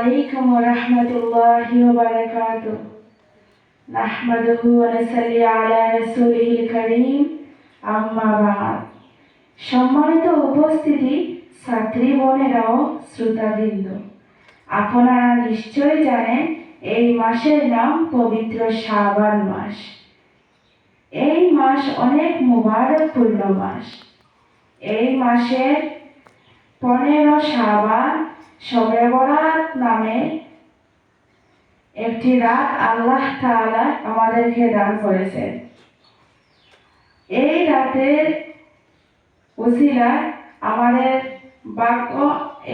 عليكم ورحمة الله وبركاته نحمده ونصلي على رسوله الكريم أما بعد সম্মানিত উপস্থিতি ছাত্রী বোনেরাও শ্রোতাবৃন্দ আপনারা নিশ্চয় জানেন এই মাসের নাম পবিত্র শাবান মাস এই মাস অনেক মুবারকপূর্ণ মাস এই মাসের পনেরো শাবান শবে বরাত নামে একটি রাত আল্লাহ তাআলা আমাদেরকে দান করেছেন। এই রাতের উসিলায় আমাদের বাক্য,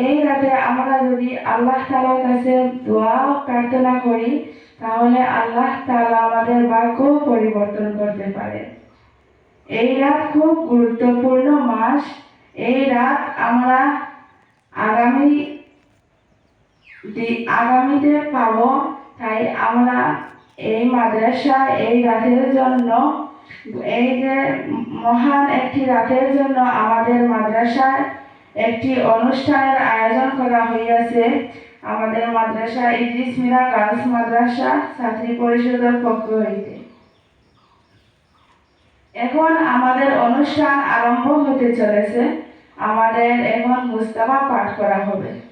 এই রাতে আমরা যদি আল্লাহ তাআলার কাছে দোয়া প্রার্থনা করি, তাহলে আল্লাহ তাআলা আমাদের ভাগ্য পরিবর্তন করতে পারে এই রাত খুব গুরুত্বপূর্ণ মাস। এই রাত আমরা আগামী দি- আগামীতে পাবো, তাই আমরা এই মাদ্রাসা, এই রাতের জন্য, এই যে মহান একটি রাতের জন্য আমাদের মাদ্রাসায় একটি অনুষ্ঠানের আয়োজন করা হইয়াছে। আমাদের মাদ্রাসা ইদ্রিস মিরা গার্লস মাদ্রাসা, ছাত্রী পরিষদের পক্ষ হইতে। এখন আমাদের অনুষ্ঠান আরম্ভ হতে চলেছে। আমাদের এখন মুস্তাফা পাঠ করা হবে।